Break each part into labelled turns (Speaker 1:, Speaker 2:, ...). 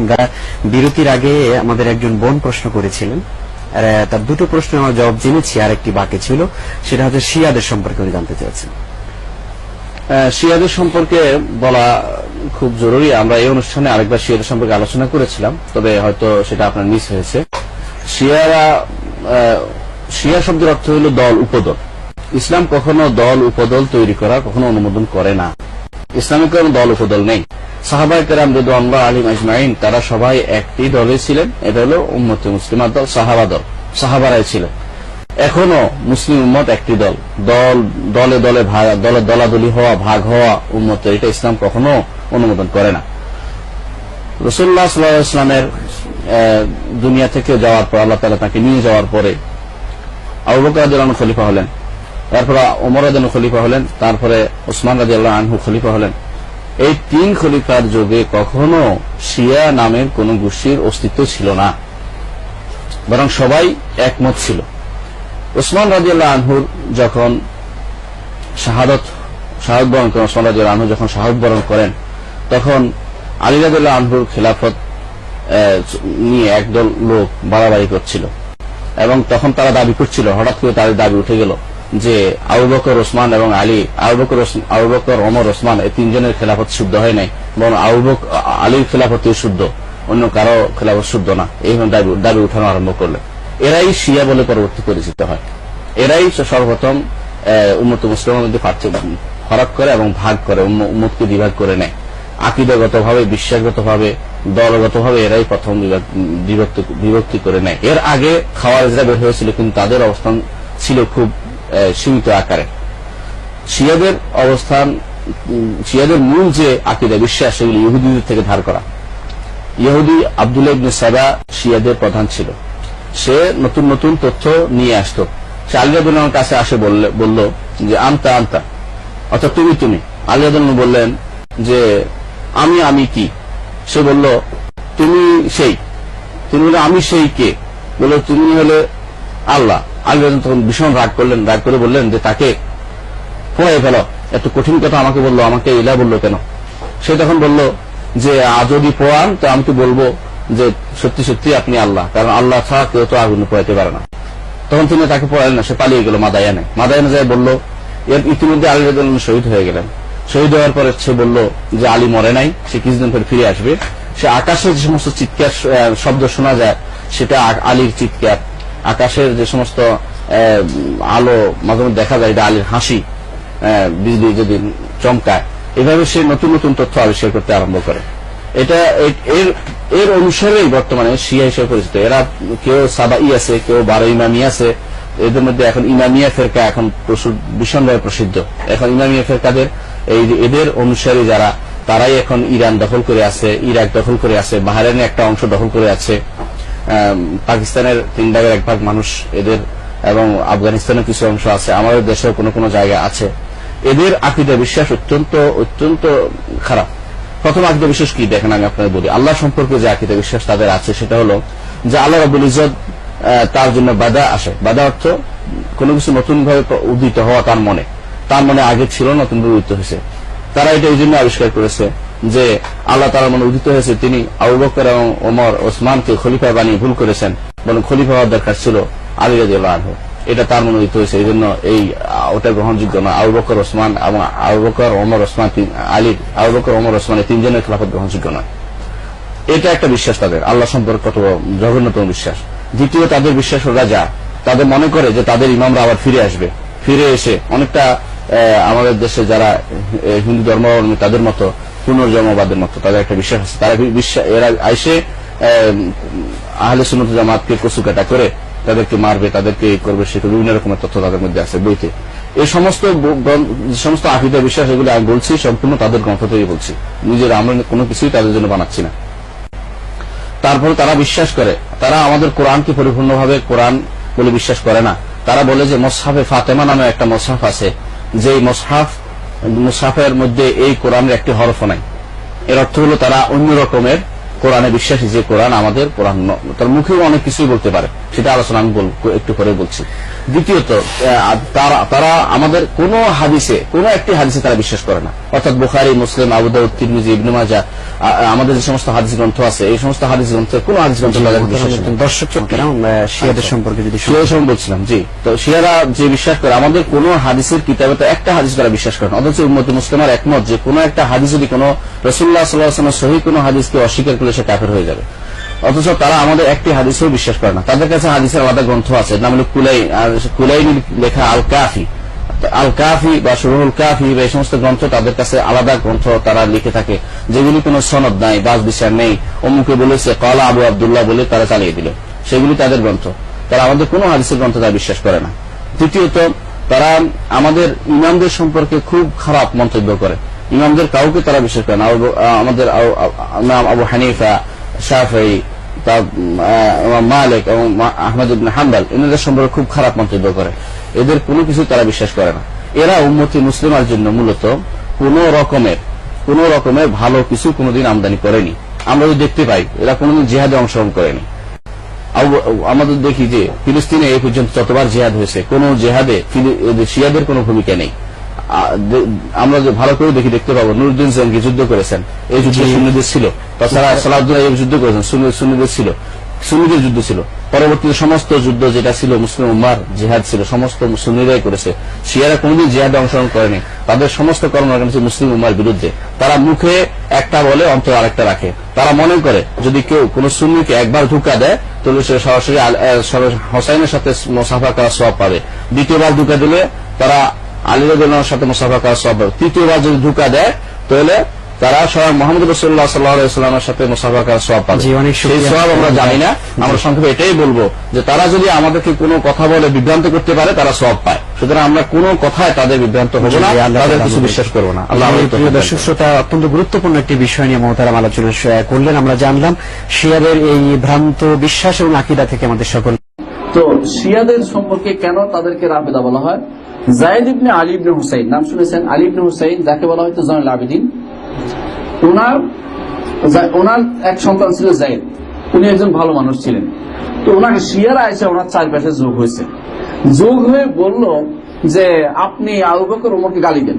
Speaker 1: আমরা বিরতির আগে আমাদের একজন বোন প্রশ্ন করেছিলেন। তার দুটো প্রশ্ন আমার জবাব জেনেছি, আর একটি বাকি ছিল। সেটা হচ্ছে শিয়াদের সম্পর্কে উনি জানতে চেয়েছেন।
Speaker 2: শিয়াদের সম্পর্কে বলা খুব জরুরি। আমরা এই অনুষ্ঠানে আরেকবার শিয়াদের সম্পর্কে আলোচনা করেছিলাম, তবে হয়তো সেটা আপনার মিস হয়েছে। শিয়ারা শিয়া শব্দের অর্থ হল দল, উপদল। ইসলাম কখনো দল, উপদল তৈরি করা, কখনো অনুমোদন করে না। ইসলামে কোনো দল উপদল নেই। সাহাবাই কেরাম রেদুয়াল্লাহ আলিম আজমাইন, তারা সবাই একটি দলে ছিলেন। এটা হলো উম্মতে মুসলিমার দল, সাহাবা দল। সাহাবারাই ছিলেন। এখনও মুসলিম উম্মত একটি দল। দল, দলে দলে দলে দলাদলি হওয়া, ভাগ হওয়া উম্মত, এটা ইসলাম কখনো অনুমোদন করে না। রসুল্লাহ সাল্লাহ ইসলামের দুনিয়া থেকে যাওয়ার পর, আল্লাহ তালা তাকে নিয়ে যাওয়ার পরে আবু খলিফা হলেন। তারপরে ওমর রাদিয়াল্লাহু খলিফা হলেন, তারপরে ওসমান রাজি আল্লাহ আনহু খলিফা হলেন। এই তিন খলিফার যুগে কখনো শিয়া নামের কোন গোষ্ঠীর অস্তিত্ব ছিল না, বরং সবাই একমত ছিল। ওসমান রাজিয়াল্লাহ আনহুর যখন শাহাদত শাহাদ বরণ করেন, ওসমান রাজিয়াল্লাহ আনহু যখন শাহাদ বরণ করেন, তখন আলী রাজিয়াল্লাহ আনহুর খেলাফত নিয়ে একদল লোক বাড়াবাড়ি করছিল। এবং তখন তারা দাবি করছিল, হঠাৎ করে তাদের দাবি উঠে গেল যে আবু বকর, ওসমান এবং আলী, আবু বকর, ওস- আবু বকর, ওমর, ওসমান, এই তিনজনের খেলাফত শুদ্ধ হয় নাই। বরং আবু বক- আলীর খেলাফত শুদ্ধ, অন্য কারও খেলাফত শুদ্ধ না। এই দাবি উঠানো আরম্ভ করলেন এরাই শিয়া বলে পরবর্তী পরিচিত হয়। এরাই সর্বপ্রথম উন্মত মুসলিমের মধ্যে পার্থক্য- ফরাক করে এবং ভাগ করে উম্মতকে বিভাগ করে নেয়। আকিদাগত ভাবে বিশ্বাসগত ভাবে দলগত ভাবে এরাই প্রথম বিভক্ত করে নেয়। এর আগে খাওয়ারেজরা বের হয়েছিল, কিন্তু তাদের অবস্থান ছিল খুব সীমিত আকারে। শিয়াদের অবস্থান শিয়াদের মূল যে আকিদা, বিশ্বাস, সেগুলি ইহুদিদের থেকে ধার করা। ইহুদি আবদুল্লাহ ইবনে সাবা শিয়াদের প্রধান ছিল। সে নতুন নতুন তথ্য নিয়ে আসতো। সে আলিয়াদুল্লাহর কাছে আসে বললে- যে, আমতা আমতা। অর্থাৎ তুমি তুমি। আলিয়াদুল্লাহ বললেন যে, আমি আমি কি? সে বলল, তুমি সেই। বললেন আমি সেই কে? বলল, তুমি হলে আল্লাহ। আল্লাহ তখন ভীষণ রাগ করলেন, রাগ করে বললেন যে, তাকে পড়াই ফেল। এত কঠিন কথা আমাকে বলল, আমাকে ইলা বলল কেন? সে তখন বলল যে যদি পড়ান তো আমি তো বলব যে, সত্যি সত্যি আপনি আল্লাহ। কারণ আল্লাহ ছাড়া কেউ তো আগুন পড়াইতে পারে না। তখন তিনি তাকে পড়ালেন না, সে পালিয়ে গেল মাদায়ানে। মাদায়ানে যায় বলল, এর ইতিমধ্যে আলী আনহু শহীদ হয়ে গেলেন। শহীদ হওয়ার পরে সে বলল যে, আলী মরে নাই, সে কিছুদিন পরে ফিরে আসবে। সে আকাশে যে সমস্ত চিৎকার শব্দ শোনা যায়, সেটা আলীর চিৎকার। আকাশের যে সমস্ত আলো, মাঝে মধ্যে দেখা যায় আলীর হাসি বিজলি যদি চমকায়, এভাবে সে নতুন নতুন তথ্য আবিষ্কার করতে আরম্ভ করে। এটা এর এর অনুসারেই বর্তমানে শিয়া হিসেবে পরিচিত। এরা কেউ সাবাই আছে, কেউ বারো ইমামি আছে। এদের মধ্যে এখন ইমামিয়া ফেরকা এখন ভীষণভাবে প্রসিদ্ধ। এখন ইমামিয়া ফেরকাদের এই এদের অনুসারী যারা, তারাই এখন ইরান দখল করে আছে, ইরাক দখল করে আছে, বাহারাইনের একটা অংশ দখল করে আছে। পাকিস্তানের তিন ভাগের এক ভাগ মানুষ এদের এবং আফগানিস্তানের কিছু অংশ আছে, আমাদের দেশেও কোনো কোনো জায়গা আছে। এদের আকিদা বিশ্বাস অত্যন্ত অত্যন্ত খারাপ। প্রথম আকিদা বিশ্বাস কি? দেখেন আমি আপনাদের বলি। আল্লাহ সম্পর্কে যে আকিদা বিশ্বাস তাদের আছে, সেটা হলো যে আল্লাহ রাবুল ইজত তার জন্য বাধা আসে। বাধা অর্থ কোনো কিছু নতুন ভাবে উদিত হওয়া তার মনে। তার মনে আগে ছিল নতুন ভাবে উদিত হয়েছে। তারা এটা এই জন্য আবিষ্কার করেছে যে আল্লাহ তার মনে উদিত হয়েছে, তিনি আবু বকর এবং ওমর, ওসমানকে খলিফা বানিয়ে ভুল করেছেন। বরং খলিফা হওয়ার দরকার ছিল আলী রাজিউল্লাহ আনহু। এটা তার মনে উদিত হয়েছে এই জন্য এই ওটা গ্রহণযোগ্য না। আবু বকর, ওসমান এবং আবু বকর, ওমর, ওসমান আলী, আবু বকর, ওমর, ওসমান এই তিনজনের খেলাফত গ্রহণযোগ্য নয় এটা একটা বিশ্বাস তাদের, আল্লাহ সম্পর্কে কত জঘন্যতম বিশ্বাস। দ্বিতীয়, তাদের বিশ্বাস রাজা। তাদের মনে করে যে তাদের ইমামরা আবার ফিরে আসবে। ফিরে এসে অনেকটা আমাদের দেশে যারা হিন্দু ধর্মাবলম্বী, তাদের মতো পুনর্জন্মবাদের মতো, তাদের একটা বিশ্বাস আছে। তারা বিশ্বাস এরা আইসে আহলে সুনত জামাতকে কচু কাটা করে তাদেরকে মারবে, তাদেরকে করবে, সে বিভিন্ন রকমের তথ্য তাদের মধ্যে আছে বইতে। এই সমস্ত সমস্ত আকিদা, বিশ্বাস, এগুলো আমি বলছি, সম্পূর্ণ তাদের গ্রন্থ থেকে বলছি। নিজের আমরা কোনো কিছুই তাদের জন্য বানাচ্ছি না। তারপরে তারা বিশ্বাস করে, তারা আমাদের কোরআনকে পরিপূর্ণভাবে কোরআন বলে বিশ্বাস করে না। তারা বলে যে মোসহাফে ফাতেমা নামে একটা মোসহাফ আছে। যে মোসহাফ মুসাফের মধ্যে এই কোরআনের একটি হরফ নাই। এর অর্থ হলো তারা অন্য রকমের কোরআনে বিশ্বাসী যে কোরআন আমাদের কোরআন তার মুখেও অনেক কিছুই বলতে পারে। সেটা আলোচনা আমি একটু করে বলছি। দ্বিতীয়ত তারা তারা আমাদের কোন হাদিসে কোন একটি হাদিসে তারা বিশ্বাস করে না। অর্থাৎ বুখারি মুসলিম আবুদাউদ তিরমিজি ইবনে মাজা আমাদের যে সমস্ত হাদিস গ্রন্থ আছে এই সমস্ত হাদিস গ্রন্থে কোন হাদিস গ্রন্থ
Speaker 1: দর্শক শিয়াদের সম্পর্কে যদি
Speaker 2: বলছিলাম জি। তো শিয়ারা যে বিশ্বাস করে আমাদের কোন হাদিসের কিতাবে তো একটা হাদিস তারা বিশ্বাস করে না। অথচ উম্মত মুসলিমার একমত যে কোন একটা হাদিস যদি কোন রসুল্লাহ সাল্লাহ সহি কোন হাদিসকে অস্বীকার করলে সে কাফের হয়ে যাবে। অথচ তারা আমাদের একটি হাদিসেও বিশ্বাস করে না। তাদের কাছে হাদিসের আলাদা গ্রন্থ আছে নাম হলো কুলাই কুলাইনির লেখা আল কাফি আল কাফি বা সুরুল কাফি বা এই সমস্ত গ্রন্থ তাদের কাছে আলাদা গ্রন্থ তারা লিখে থাকে, যেগুলি কোনো সনদ নাই, বাস বিচার নেই। অমুকে বলেছে, কলা আবু আবদুল্লাহ বলে তারা চালিয়ে দিল। সেগুলি তাদের গ্রন্থ। তারা আমাদের কোনো হাদিসের গ্রন্থ তারা বিশ্বাস করে না। তৃতীয়ত তারা আমাদের ইমামদের সম্পর্কে খুব খারাপ মন্তব্য করে। ইমামদের কাউকে তারা বিশ্বাস করে না। আমাদের আবু- হানিফা ইমাম মালিক এবং আহমদ ইবনে হাম্বাল, এনাদের সম্পর্কে খুব খারাপ মন্তব্য করে। এদের কোনো কিছু তারা বিশ্বাস করে না। এরা উম্মতি মুসলিমার জন্য মূলত কোন রকমের কোন রকমের ভালো কিছু কোনোদিন আমদানি করেনি। আমরা যদি দেখতে পাই, এরা কোনোদিন জিহাদে অংশগ্রহণ করেনি। আমাদের দেখি যে ফিলিস্তিনে এই পর্যন্ত যতবার জেহাদ হয়েছে, কোন জেহাদে শিয়াদের কোনো ভূমিকা নেই। আমরা যে ভালো করে দেখি দেখতে পাবো। নুরুদ্দিন জঙ্গি যুদ্ধ করেছেন। এই যুদ্ধে সুন্নিদের ছিল। তাছাড়া সালাউদ্দিন আইয়ুব যুদ্ধ করেছেন। সুন্নিদের ছিল। সুন্নিদের যুদ্ধ ছিল। পরবর্তীতে সমস্ত যুদ্ধ যেটা ছিল মুসলিম উম্মার জেহাদ ছিল সমস্ত সুন্নিরাই করেছে। শিয়ারা কোনদিন জেহাদে অংশগ্রহণ করেনি। তাদের সমস্ত কর্মকাণ্ড ছিল মুসলিম উম্মার বিরুদ্ধে। তারা মুখে একটা বলে অন্তর আরেকটা রাখে। তারা মনে করে যদি কেউ কোন সুন্নিকে একবার ধোকা দেয় তাহলে সে সরাসরি হোসাইনের সাথে মোসাফা করা সব পাবে। দ্বিতীয়বার ধোকা দিলে তারা আলিরুদ্দিনের সাথে মোসাফা করার সব। তৃতীয়বার যদি ধোকা দেয় তাহলে তারা স্বয়ং মোহাম্মদ রসুল্লাহ সাল্লাহামের সাথে মোসাফা করার সব পাবে। সেই সব আমরা জানি না। আমরা সংক্ষেপে এটাই বলব যে তারা যদি আমাদেরকে কোনো কথা বলে বিভ্রান্ত করতে পারে তারা সব পায়। সুতরাং আমরা কোনো কথায় তাদের বিভ্রান্ত হব না তাদের কিছু বিশ্বাস করব না। আল্লাহ
Speaker 1: দর্শক শ্রোতা অত্যন্ত গুরুত্বপূর্ণ একটি বিষয় নিয়ে মহতারাম আলোচনা করলেন। আমরা জানলাম শিয়াদের এই ভ্রান্ত বিশ্বাস এবং আকিদা থেকে আমাদের সকল
Speaker 3: তো শিয়াদের সম্পর্কে কেন তাদেরকে রাবেদা বলা হয়? জায়েদ ইবনে আলী ইবনে হুসাইন, নাম শুনেছেন? আলী ইবনে হুসাইন, যাকে বলা হয়তো জয়নুল আবেদিন। ওনার ওনার এক সন্তান ছিল জায়েদ উনি একজন ভালো মানুষ ছিলেন। তো ওনাকে শিয়ারা এসে ওনার চারপাশে যোগ হয়েছে। যোগ হয়ে বলল যে, আপনি আবু বকর ওমরকে গালি দেন।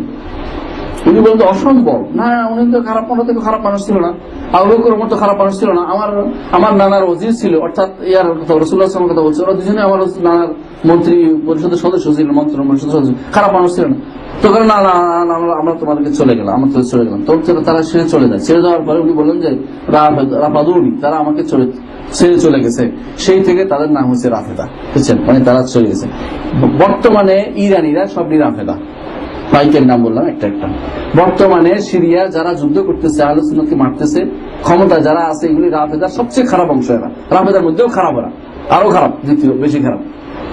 Speaker 3: উনি বলতো অসম্ভব। না উনি তো খারাপ মানুষ থেকে খারাপ মানুষ ছিল না। আবু বকর ওমর তো খারাপ মানুষ ছিল না। আমার আমার নানার অজিজ ছিল। অর্থাৎ ইয়ার কথা রসুল্লাহ কথা বলছে। ওরা দুজনে আমার নানার মন্ত্রী পরিষদের সদস্য ছিল মন্ত্রী পরিষদের সদস্য খারাপ মানুষ ছিল না। তো না না আমরা- তোমাদেরকে চলে গেলাম, আমরা তো চলে গেলাম। তারা- তারা ছেড়ে চলে যায়। ছেড়ে যাওয়ার পরে উনি বললেন যে রাফেদ- রাফাদুনি, তারা আমাকে চলে, ছেড়ে চলে গেছে। সেই থেকে তাদের নাম হচ্ছে রাফেদা, বুঝছেন? মানে তারা চলে গেছে। বর্তমানে ইরানিরা সবই রাফেদা বাইকের নাম বললাম, একটা একটা। বর্তমানে সিরিয়া যারা যুদ্ধ করতেছে আলোচনাকে মারতেছে, ক্ষমতা যারা আছে, এগুলি রাফেদার সবচেয়ে খারাপ অংশ এরা। রাফেদার মধ্যেও খারাপ এরা আরও খারাপ, দ্বিতীয়, বেশি খারাপ।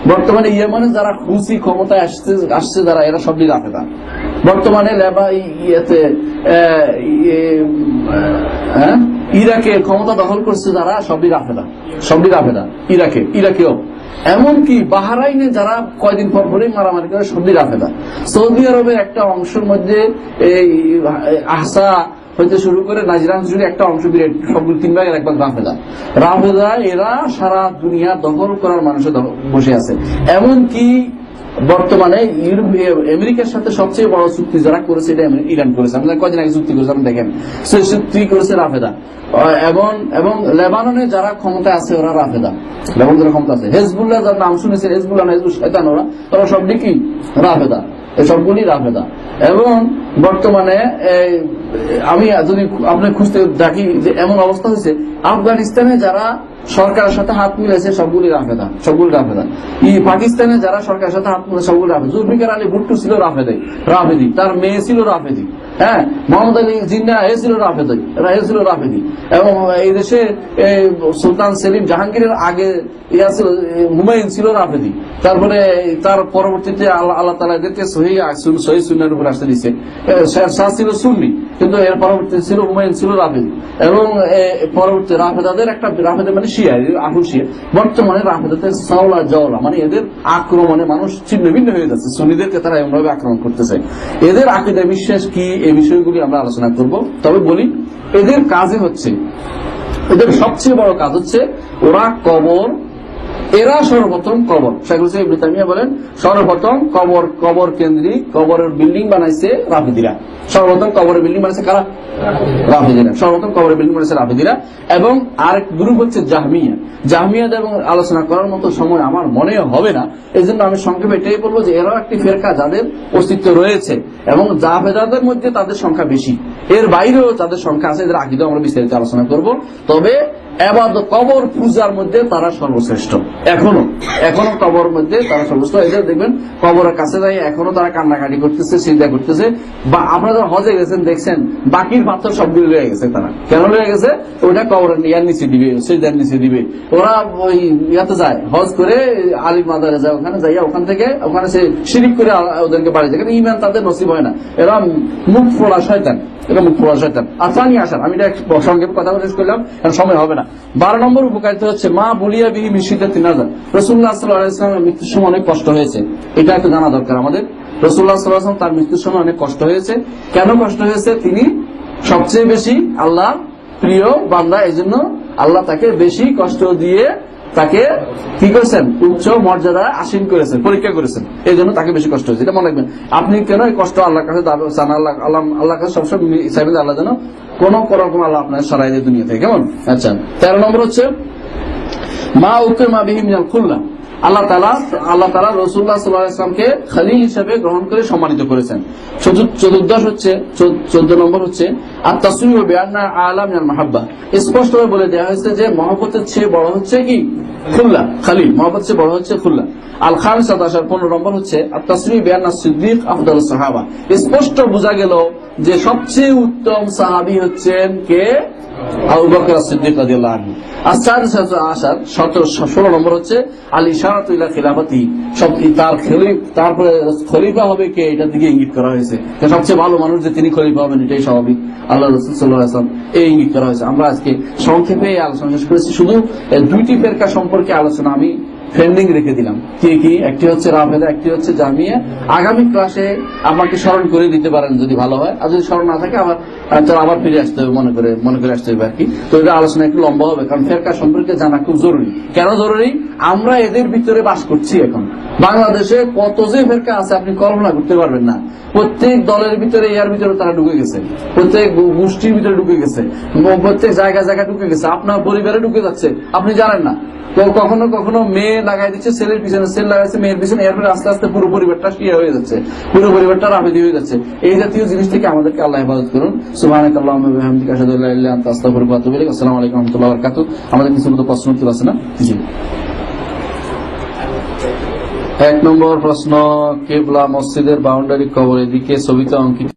Speaker 3: বর্তমানে ইয়েমানে যারা খুশি ক্ষমতায় আসছে আসছে যারা এরা সবই রাফেদা বর্তমানে লেবা ইয়েতে ইয়ে, হ্যাঁ? ইরাকে ক্ষমতা দখল করছে যারা সবই রাফেদা সবই রাফেদা ইরাকে ইরাকেও। এমনকি বাহারাইনে যারা কয়দিন পর পরেই মারামারি করে সবই রাফেদা সৌদি আরবের একটা অংশের মধ্যে এই আহসা হইতে শুরু করে নাজিরান জুড়ে একটা অংশ বিরাট, সবগুলো তিন ভাগের এক ভাগ রাফেদা এরা সারা দুনিয়া দখল করার মানুষে বসে আছে। এমনকি বর্তমানে আমেরিকার সাথে সবচেয়ে বড় চুক্তি যারা করেছে, এটা ইরান করেছে। আপনারা কয়দিন আগে চুক্তি করেছে আপনি দেখেন। সেই চুক্তি করেছে রাফেদা এবং এবং লেবাননে যারা ক্ষমতা আছে, ওরা রাফেদা লেবানন যারা ক্ষমতা আছে। হেজবুল্লাহ যার নাম শুনেছে হেজবুল্লাহ হেজবুল শয়তান, ওরা ওরা সবটি কি রাফেদা সবগুলি রাফেদা এবং বর্তমানে আমি যদি আপনি খুঁজতে দেখি যে এমন অবস্থা হয়েছে, আফগানিস্তানে যারা সরকারের সাথে হাত মিলেছে সবগুলি রাফেদা সবগুলি রাফেদা। ই পাকিস্তানে যারা সরকারের সাথে হাত মিলে সবগুলি রাফেদা। জুলফিকার আলী ভুট্টো ছিল রাফেদাই, রাফেদি। তার মেয়ে ছিল রাফেদি হ্যাঁ? মোহাম্মদ আলী জিন্না, এ ছিল রাফেদি এ ছিল রাফেদি। এবং এই দেশে সুলতান সেলিম জাহাঙ্গীরের আগে ইয়া ছিল হুমায়ুন ছিল রাফেদি। তারপরে, তার পরবর্তীতে আল্লাহ তালা এদেরকে সহি সহি সুন্নার উপর আসতে দিচ্ছে ছিল সুন্নি, কিন্তু এর পরবর্তীতে ছিল হুমায়ুন ছিল রাফেদি। এবং পরবর্তী রাফেদাদের একটা রাফেদা মানে শিয়া আহুল শিয়া। বর্তমানে রাফেদাদের সাওলা, জওলা মানে এদের আক্রমণে মানুষ ছিন্ন ভিন্ন হয়ে যাচ্ছে। সুন্নিদেরকে তারা এমনভাবে আক্রমণ করতেছে। এদের আকিদা বিশ্বাস কি, এই বিষয়গুলি আমরা আলোচনা করব। তবে বলি, এদের কাজে হচ্ছে, এদের সবচেয়ে বড় কাজ হচ্ছে, ওরা কবর এরা সর্বপ্রথম কবর। শেখ হুসেন ইবনে বলেন, সর্বপ্রথম কবর কবর কেন্দ্রিক, কবরের বিল্ডিং বানাইছে রাফিদিরা। সর্বপ্রথম কবরের বিল্ডিং বানাইছে কারা? রাফিদিরা। সর্বপ্রথম কবরের বিল্ডিং বানাইছে রাফিদিরা। এবং আরেক গ্রুপ হচ্ছে জাহমিয়া। জাহমিয়াদের এবং আলোচনা করার মতো সময় আমার মনে হবে না। এই জন্য আমি সংক্ষেপে এটাই বলব যে এরাও একটি ফেরকা যাদের অস্তিত্ব রয়েছে এবং জাভেদাদের মধ্যে তাদের সংখ্যা বেশি। এর বাইরেও তাদের সংখ্যা আছে, এদের আকিদেও আমরা বিস্তারিত আলোচনা করব। তবে এবাদ কবর পূজার মধ্যে তারা সর্বশ্রেষ্ঠ। এখনও এখনও কবর মধ্যে তারা সর্বশ্রেষ্ঠ। এদের দেখবেন, কবরের কাছে যাই এখনও তারা কান্নাকাটি করতেছে চিন্তা করতেছে। বা আপনারা হজে গেছেন, দেখছেন, বাকির পাথর সবগুলো লয়ে গেছে তারা। কেন লয়ে গেছে? ওটা কবরের ইয়ার নিচে দিবে সেজার নিচে দিবে। ওরা ওই ইয়াতে যায়, হজ করে আলী মাদারে যায়, ওখানে যাইয়া ওখান থেকে, ওখানে সে শিরিক করে ওদেরকে বাড়ি যায়। ইমান তাদের নসিব হয় না? এরা মুখ ফোড়া শয়তান। এটা মুখ ফোড়া শয়তান। নিয়ে আসার আমি এটা সংক্ষেপে কথা বলে করলাম, কারণ সময় হবে না। বারো নম্বর উপকারিতা হচ্ছে, মা বলিয়া বিহি মিশ্রিত তিন হাজার রসুল্লাহ সাল্লাহ মৃত্যুর সময় অনেক কষ্ট হয়েছে। এটা একটু জানা দরকার আমাদের। রসুল্লাহ সাল্লাহাম তার মৃত্যুর সময় অনেক কষ্ট হয়েছে। কেন কষ্ট হয়েছে? তিনি সবচেয়ে বেশি আল্লাহ প্রিয় বান্দা এই জন্য আল্লাহ তাকে বেশি কষ্ট দিয়ে তাকে কি করেছেন? উচ্চ মর্যাদা আসীন করেছেন, পরীক্ষা করেছেন। এই জন্য তাকে বেশি কষ্ট হয়েছে। এটা মনে রাখবেন। আপনি কেন এই কষ্ট আল্লাহ কাছে আল্লাহ আল্লাহ, আল্লাহর কাছে সবসময় আল্লাহ যেন কোন রকম আল্লাহ আপনার সরাই দেয় দুনিয়া থেকে। কেমন? আচ্ছা। তেরো নম্বর হচ্ছে মা উকের মা বিহিম খুল্লা আল্লাহ তালা আল্লাহ তালা রসুল্লাহ হিসেবে গ্রহণ করে সম্মানিত করেছেন। চতুর্দশ হচ্ছে, চোদ্দ নম্বর হচ্ছে আর ও মাহাব্বা। স্পষ্টভাবে বলে দেওয়া হয়েছে যে চেয়ে বড় হচ্ছে কি? খুল্লা খালিল। মহব্বত চেয়ে বড় হচ্ছে খুল্লা আল খান পনেরো নম্বর হচ্ছে আর তাসুই বেয়ান্না সিদ্দিক আফদল সাহাবা। স্পষ্ট বোঝা গেল যে সবচেয়ে উত্তম সাহাবি হচ্ছেন কে? হবে কে? এটার দিকে ইঙ্গিত করা হয়েছে। সবচেয়ে ভালো মানুষ যে তিনি হবেন, এটাই স্বাভাবিক। আল্লাহ এই ইঙ্গিত করা হয়েছে। আমরা আজকে সংক্ষেপে আলোচনা শেষ করেছি। শুধু দুইটি ফেরকা সম্পর্কে আলোচনা আমি ফ্রেন্ডিং রেখে দিলাম। কি কি? একটি হচ্ছে রাফেদা একটি হচ্ছে জামিয়া। আগামী ক্লাসে আমাকে স্মরণ করে দিতে পারেন যদি ভালো হয়। আর যদি স্মরণ না থাকে আহ, আবার ফিরে আসতে হবে মনে করে মনে করে আসতে হবে আর কি। তো এটা আলোচনা একটু লম্বা হবে কারণ ফেরকা সম্পর্কে জানা খুব জরুরি। কেন জরুরি? আমরা এদের ভিতরে বাস করছি এখন। বাংলাদেশে কত যে ফেরকা আছে আপনি কল্পনা করতে পারবেন না। প্রত্যেক দলের ভিতরে ইয়ার ভিতরে তারা ঢুকে গেছে। প্রত্যেক গোষ্ঠীর ভিতরে ঢুকে গেছে। প্রত্যেক জায়গা জায়গা ঢুকে গেছে। আপনার পরিবারে ঢুকে যাচ্ছে। আপনি জানেন না। তো কখনো কখনো মেয়ে লাগাই দিচ্ছে, ছেলের পিছনে, ছেলে লাগাইছে, মেয়ের পিছনে, এরপরে আস্তে আস্তে পুরো পরিবারটা শিয়া হয়ে যাচ্ছে, পুরো পরিবারটা রাফেদি হয়ে যাচ্ছে। এই জাতীয় জিনিস থেকে আমাদেরকে আল্লাহ হেফাজত করুন। সুবহানাক আল্লাহুম্মা ওয়া বিহামদিকা আশহাদু আল্লা ইলাহা ইল্লা আনতা, আস্তাগফিরুকা ওয়া আতুবু ইলাইক। আসসালামু আলাইকুম রাহমাতুল্লাহি আমাদের কিছু মতো প্রশ্ন উত্তর আছে না? জি। এক নম্বর প্রশ্ন, কেবলা মসজিদের বাউন্ডারি কবরের দিকে ছবিতে অঙ্কিত